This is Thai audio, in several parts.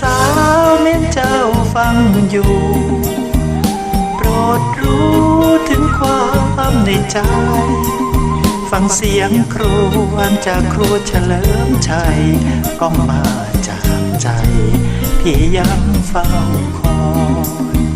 สาวเม้นเจ้าฟังอยู่ โปรดรู้ถึงความในใจ ฟังเสียงครวญจากครูเฉลิมชัยก็มาจากใจ พี่ยังเฝ้าคอย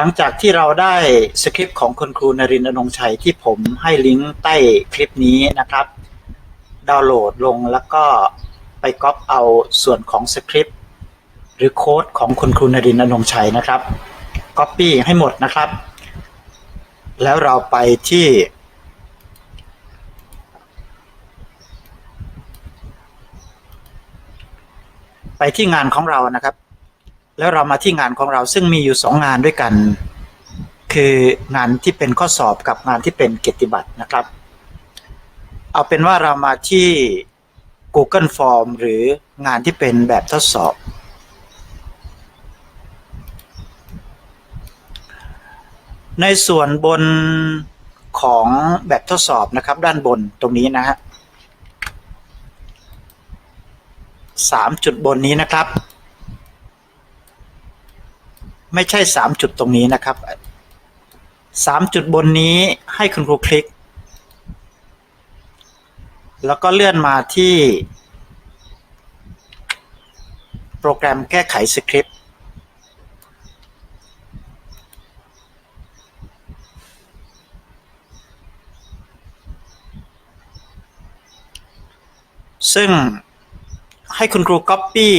หลังจากที่เราได้สคริปต์ของคุณครูนรินทร์อนงชัยที่ผมให้ลิงก์ใต้คลิปนี้นะครับ ดาวน์โหลดลงแล้วก็ไปก๊อปเอาส่วนของสคริปต์หรือโค้ดของคุณครูนรินทร์อนงชัยนะครับก๊อปปี้ให้หมดนะครับ แล้วเราไปที่ไปที่งานของเรานะครับ แล้วเรามาที่งานของเราซึ่งมีอยู่สองงานด้วยกัน คืองานที่เป็นข้อสอบกับงานที่เป็นเกียรติบัตรนะครับ เอาเป็นว่าเรามาที่ Google Form หรืองานที่เป็นแบบทดสอบ ในส่วนบนของแบบทดสอบนะครับ ด้านบนตรงนี้นะฮะสามจุดบนนี้นะครับ ไม่ใช่สามจุดตรงนี้นะครับสามจุดบนนี้ให้คุณครูคลิก แล้วก็เลื่อนมาที่ โปรแกรมแก้ไขสคริปต์ซึ่งให้คุณครู Copy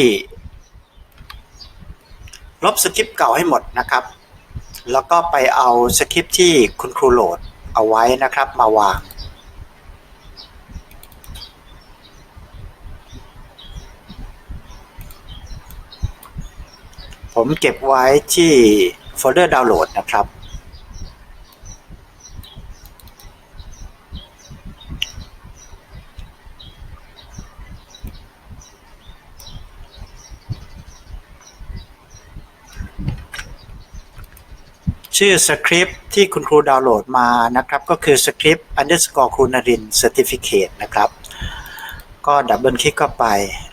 ลบสคริปต์เก่าให้หมดนะครับ แล้วก็ไปเอาสคริปต์ที่คุณครูโหลดเอาไว้นะครับมาวาง ผมเก็บไว้ที่โฟลเดอร์ดาวน์โหลดนะครับ ชื่อสคริปที่คุณครูดาวน์โหลดมานะครับ ก็คือสคริปต์ underscore ครูนริน certificate นะครับ ก็ดับเบิลคลิกเข้าไป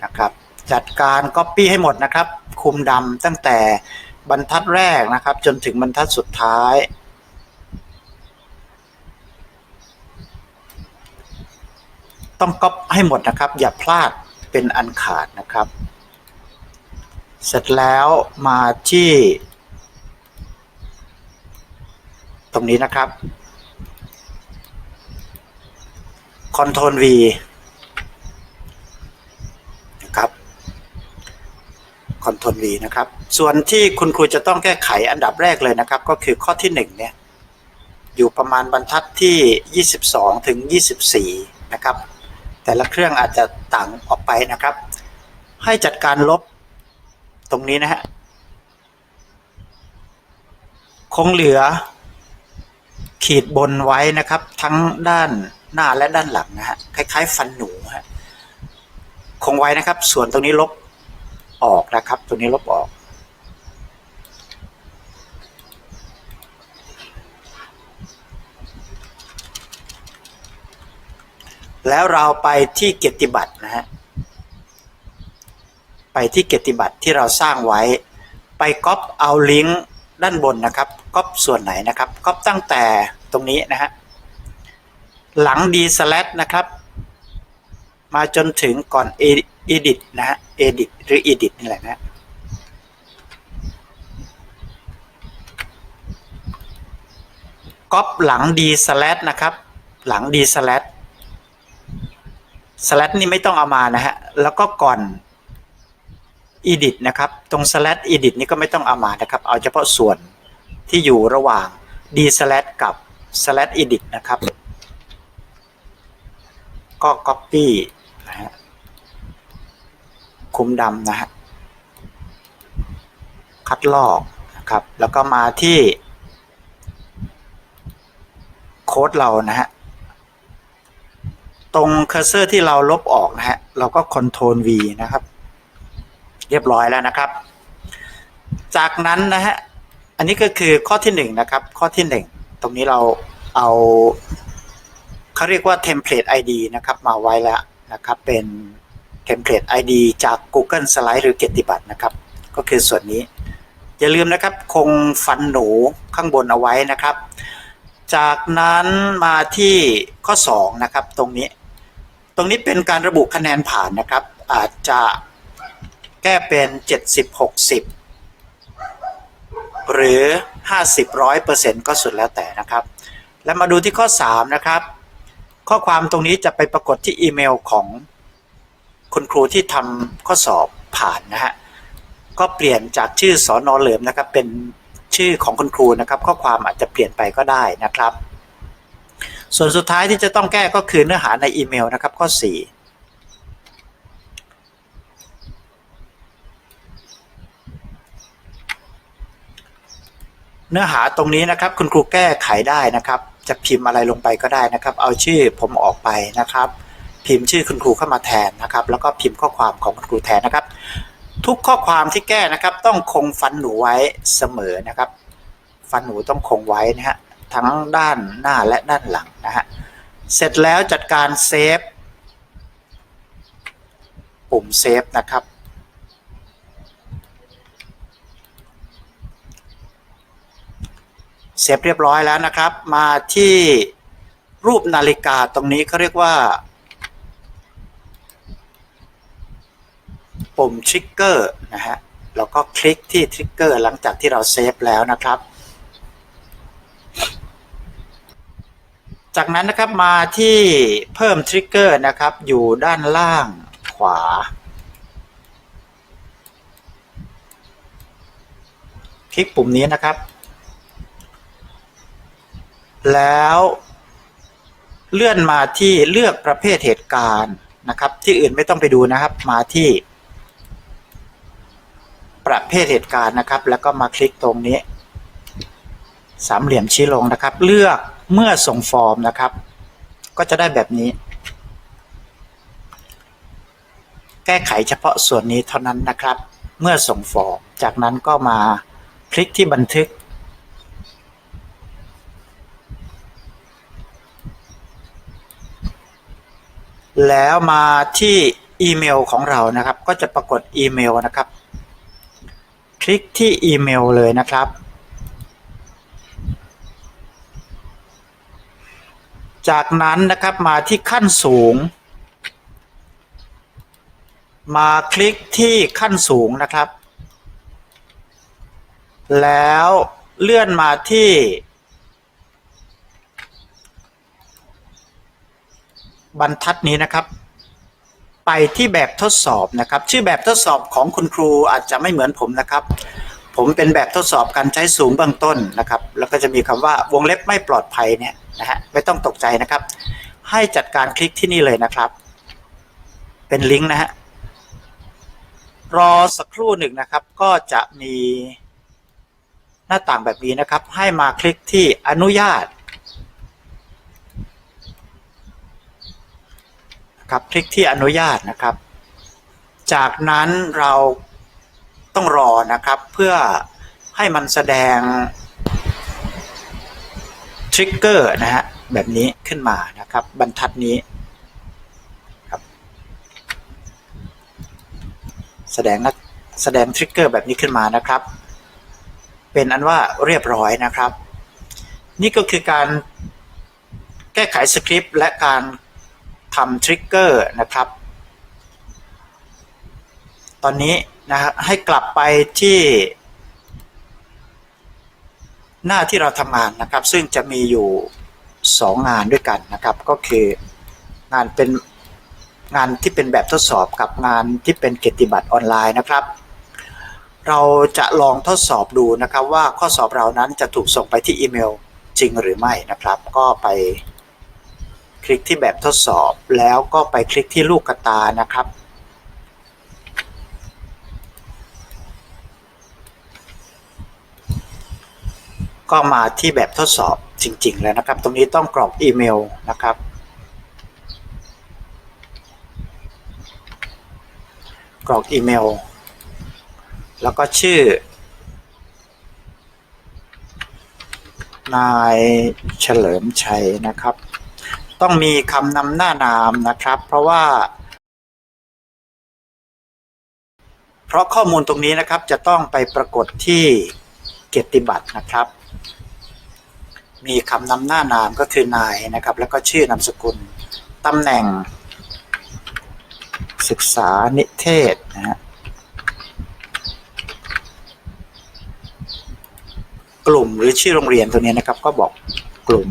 นะครับ จัดการ Copy ให้หมดนะครับ คุมดำตั้งแต่บรรทัดแรกนะครับ จนถึงบรรทัดสุดท้ายต้องก๊อปให้หมดนะครับ อย่าพลาดเป็นอันขาดนะครับ เสร็จแล้วมาที่ ตรงนี้นะครับ Ctrl V นะครับ Ctrl V นะครับ ส่วนที่คุณครูจะต้องแก้ไขอันดับแรกเลยนะครับ ก็คือข้อที่ 1 เนี่ย อยู่ประมาณบรรทัดที่ 22 ถึง 24 นะครับ แต่ละเครื่องอาจจะต่างออกไปนะครับ ให้จัดการลบตรงนี้นะฮะคงเหลือ ขีดบนไว้นะครับ ทั้งด้านหน้าและด้านหลังนะฮะคล้าย ๆ ฟันหนูฮะคงไว้นะครับ ส่วนตรงนี้ลบออกนะครับ ตรงนี้ลบออกแล้วเราไปที่เกียรติบัตรนะฮะ ไปที่เกียรติบัตรที่เราสร้างไว้ ไปก๊อปเอาลิงก์ ด้านบนนะครับก๊อปส่วนไหนนะครับก๊อปตั้งแต่ตรงนี้นะฮะหลัง d slash นะครับ มาจนถึงก่อน edit นะฮะ edit หรือ edit นี่แหละนะก๊อปหลัง d slash นะครับ หลัง d slash slash นี่ไม่ต้องเอามานะฮะ แล้วก็ก่อน edit นะครับ ตรง slash edit นี่ก็ไม่ต้องเอามานะครับ เอาเฉพาะส่วนที่อยู่ระหว่าง d slash กับ slash edit นะครับ ก็ copy นะฮะคุมดำนะฮะ คัดลอกนะครับ แล้วก็มาที่โค้ดเรานะฮะ ตรงเคอร์เซอร์ที่เราลบออกนะฮะ เราก็ Ctrl V นะครับ เรียบร้อยแล้วนะครับ จากนั้นนะฮะอันนี้ก็คือข้อที่หนึ่งนะครับ ข้อที่หนึ่งตรงนี้เราเอาเขาเรียกว่า template ID นะครับ มาไว้แล้วนะครับ เป็น template ID จาก Google Slide หรือเกียรติบัตรนะครับ ก็คือส่วนนี้ อย่าลืมนะครับ คงฟันหนูข้างบนเอาไว้นะครับ จากนั้นมาที่ข้อ 2 นะครับ ตรงนี้ ตรงนี้เป็นการระบุคะแนนผ่านนะครับ อาจจะ ก้เป็น70 60หรือ50 100เปอร์เซ็นต์ก็สุดแล้วแต่นะครับ แล้วมาดูที่ข้อ3นะครับ ข้อความตรงนี้จะไปปรากฏที่อีเมลของคุณครูที่ทำข้อสอบผ่านนะฮะก็เปลี่ยนจากชื่อสอนอเหลิมนะครับ เป็นชื่อของคุณครูนะครับ ข้อความอาจจะเปลี่ยนไปก็ได้นะครับ ส่วนสุดท้ายที่จะต้องแก้ก็คือเนื้อหาในอีเมลนะครับข้อ 4 เนื้อหาตรงนี้นะครับ คุณครูแก้ไขได้นะครับ จะพิมพ์อะไรลงไปก็ได้นะครับ เอาชื่อผมออกไปนะครับ พิมพ์ชื่อคุณครูเข้ามาแทนนะครับ แล้วก็พิมพ์ข้อความของคุณครูแทนนะครับ ทุกข้อความที่แก้นะครับ ต้องคงฟันหนูไว้เสมอนะครับ ฟันหนูต้องคงไว้นะฮะทั้งด้านหน้าและด้านหลังนะฮะเสร็จแล้วจัดการเซฟปุ่มเซฟนะครับ เสร็จเรียบร้อยแล้วนะครับ มาที่รูปนาฬิกาตรงนี้เขาเรียกว่า ปุ่มทริกเกอร์นะฮะแล้วก็คลิกที่ทริกเกอร์หลังจากที่เราเซฟแล้วนะครับ จากนั้นนะครับมาที่เพิ่มทริกเกอร์นะครับ อยู่ด้านล่างขวาคลิกปุ่มนี้นะครับ แล้วเลื่อนมาที่เลือกประเภทเหตุการณ์นะครับ ที่อื่นไม่ต้องไปดูนะครับ มาที่ ประเภทเหตุการณ์นะครับ แล้วก็มาคลิกตรงนี้ สามเหลี่ยมชี้ลงนะครับ เลือกเมื่อส่งฟอร์มนะครับ ก็จะได้แบบนี้ แก้ไขเฉพาะส่วนนี้เท่านั้นนะครับ เมื่อส่งฟอร์ม จากนั้นก็มาคลิกที่บันทึก แล้วมาที่อีเมลของเรานะครับ ก็จะปรากฏอีเมลนะครับ คลิกที่อีเมลเลยนะครับ จากนั้นนะครับมาที่ขั้นสูง มาคลิกที่ขั้นสูงนะครับ แล้วเลื่อนมาที่ บรรทัดนี้นะครับ ไปที่แบบทดสอบนะครับ ชื่อแบบทดสอบของคุณครูอาจจะไม่เหมือนผมนะครับ ผมเป็นแบบทดสอบการใช้สูงเบื้องต้นนะครับ แล้วก็จะมีคำว่าวงเล็บไม่ปลอดภัยเนี่ยนะฮะไม่ต้องตกใจนะครับ ให้จัดการคลิกที่นี่เลยนะครับ เป็นลิงก์นะฮะรอสักครู่หนึ่งนะครับ ก็จะมีหน้าต่างแบบนี้นะครับ ให้มาคลิกที่อนุญาต ครับคลิกที่อนุญาตนะครับ จากนั้นเราต้องรอนะครับเพื่อให้มันแสดงทริกเกอร์นะฮะแบบนี้ขึ้นมานะครับ บรรทัดนี้ครับ แสดงนะแสดงทริกเกอร์แบบนี้ขึ้นมานะครับ เป็นอันว่าเรียบร้อยนะครับ นี่ก็คือการแก้ไขสคริปต์และการ ทำทริกเกอร์นะครับ ตอนนี้นะฮะให้กลับไปที่หน้าที่เราทำงานนะครับ ซึ่งจะมีอยู่ 2 งานด้วยกันนะครับ ก็คืองานเป็นงานที่เป็นแบบทดสอบกับงานที่เป็นเกียรติบัตรออนไลน์นะครับ เราจะลองทดสอบดูนะครับว่าข้อสอบเรานั้นจะถูกส่งไปที่อีเมลจริงหรือไม่นะครับ ก็ไป คลิกที่แบบทดสอบแล้วก็ไปคลิกที่ลูกกระตานะครับ ก็มาที่แบบทดสอบจริง ๆ แล้วนะครับ ตรงนี้ต้องกรอกอีเมลนะครับกรอกอีเมล แล้วก็ชื่อ นายเฉลิมชัยนะครับ ต้องมีคำนำหน้านามนะครับ เพราะว่า เพราะข้อมูลตรงนี้นะครับจะต้องไปปรากฏที่เกียรติบัตรนะครับ มีคำนำหน้านามก็คือนายนะครับ แล้วก็ชื่อนามสกุลตำแหน่ง ศึกษานิเทศนะฮะกลุ่มหรือชื่อโรงเรียนตัวนี้นะครับ ก็บอกกลุ่ม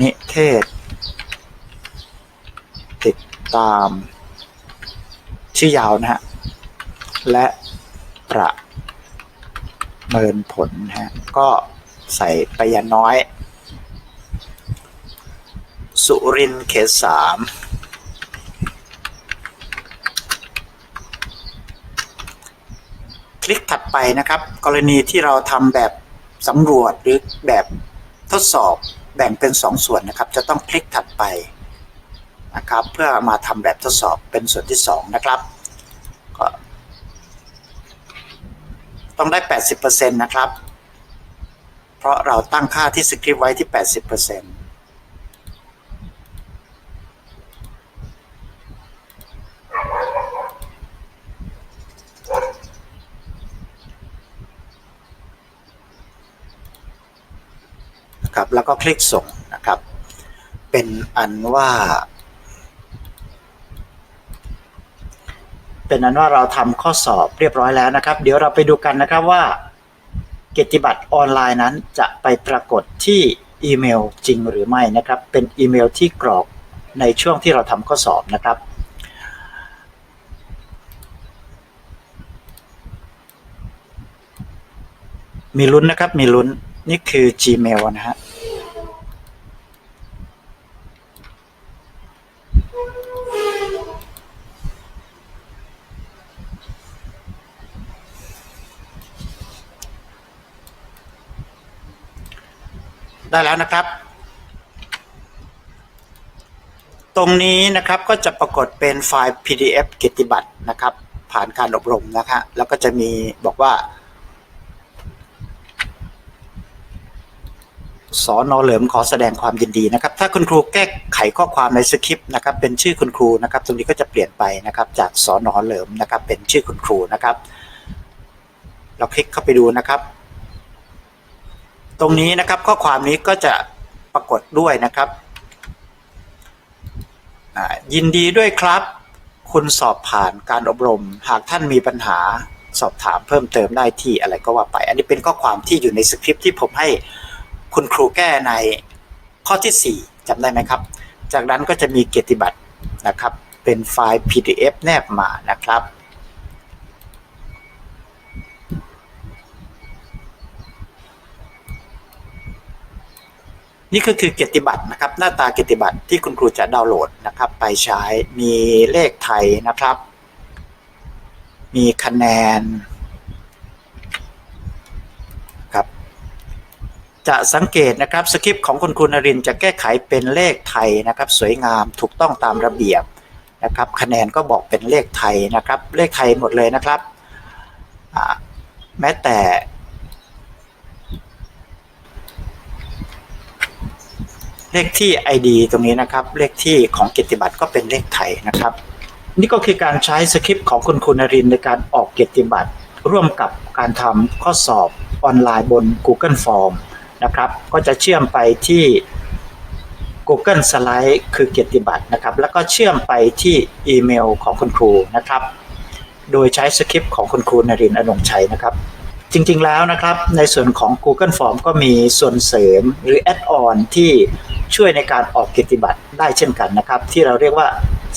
นิเทศ ติดตามชื่อยาวนะฮะ และประเมินผลนะฮะ ก็ใส่ไปยาน้อย สุรินเขตสามคลิกถัดไปนะครับ กรณีที่เราทำแบบสำรวจหรือแบบทดสอบ แบ่งเป็น2ส่วนนะครับ จะต้องคลิกถัดไปนะครับ เพื่อมาทำแบบทดสอบเป็นส่วนที่ 2 นะครับ ก็ต้องได้ 80%นะครับ เพราะเราตั้งค่าที่สคริปต์ไว้ที่ 80%นะครับ แล้วก็คลิกส่งนะครับ เป็นอันว่า เป็นอันว่าเราทำข้อสอบเรียบร้อยแล้วนะครับ เดี๋ยวเราไปดูกันนะครับว่าเกียรติบัตรออนไลน์นั้นจะไปปรากฏที่อีเมลจริงหรือไม่นะครับ เป็นอีเมลที่กรอกในช่วงที่เราทำข้อสอบนะครับมีลุ้นนะครับ มีลุ้น นี่คือ Gmail นะฮะ ได้แล้วนะครับ ตรงนี้นะครับก็จะปรากฏเป็นไฟล์ PDF กียรติบัตรนะครับ ผ่านการอบรมนะฮะแล้วก็จะมีบอกว่าสอนอเหลิมขอแสดงความยินดีนะครับ ถ้าคุณครูแก้ไขข้อความในสคริปต์นะครับ เป็นชื่อคุณครูนะครับ ตรงนี้ก็จะเปลี่ยนไปนะครับ จากสอนอเหลิมนะครับ เป็นชื่อคุณครูนะครับ เราคลิกเข้าไปดูนะครับ ตรงนี้นะครับข้อความนี้ก็จะปรากฏด้วยนะครับ ยินดีด้วยครับ คุณสอบผ่านการอบรม หากท่านมีปัญหาสอบถามเพิ่มเติมได้ที่อะไรก็ว่าไป อันนี้เป็นข้อความที่อยู่ในสคริปที่ผมให้คุณครูแก้ในข้อที่ 4จำได้ไหมครับ จากนั้นก็จะมีเกียรติบัตรนะครับ เป็นไฟล์ PDF แนบมานะครับ นี่ก็คือเกียรติบัตรนะครับ หน้าตาเกียรติบัตรที่คุณครูจะดาวน์โหลดนะครับ ไปใช้มีเลขไทยนะครับ มีคะแนนครับ จะสังเกตนะครับสคริปต์ของคุณครูนรินจะแก้ไขเป็นเลขไทยนะครับ สวยงามถูกต้องตามระเบียบนะครับ คะแนนก็บอกเป็นเลขไทยนะครับ เลขไทยหมดเลยนะครับแม้แต่ เลขที่ ID ตรงนี้นะครับ เลขที่ของเกียรติบัตรก็เป็นเลขไทยนะครับ นี่ก็คือการใช้สคริปต์ของคุณคุณนรินในการออกเกียรติบัตรร่วมกับการทำข้อสอบออนไลน์บน Google Form นะครับ ก็จะเชื่อมไปที่ Google Slide คือเกียรติบัตรนะครับ แล้วก็เชื่อมไปที่อีเมลของคุณครูนะครับ โดยใช้สคริปต์ของคุณครูนรินอนงชัยนะครับ จริงๆแล้วนะครับ ในส่วนของ Google Form ก็มีส่วนเสริมหรือ Add-on ที่ ช่วยในการออกเกียรติบัตรได้เช่นกันนะครับ ที่เราเรียกว่า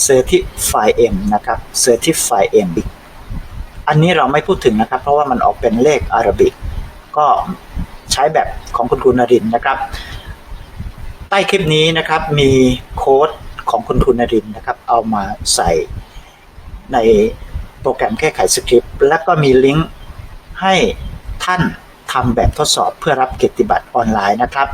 Certify M นะครับ Certify M อันนี้เราไม่พูดถึงนะครับ เพราะว่ามันออกเป็นเลขอารบิก ก็ใช้แบบของคุณครูนรินนะครับ ใต้คลิปนี้นะครับมีโค้ดของคุณครูนรินนะครับ เอามาใส่ในโปรแกรมแก้ไขสคริปต์แล้วก็มีลิงก์ให้ท่านทำแบบทดสอบเพื่อรับเกียรติบัตรออนไลน์นะครับ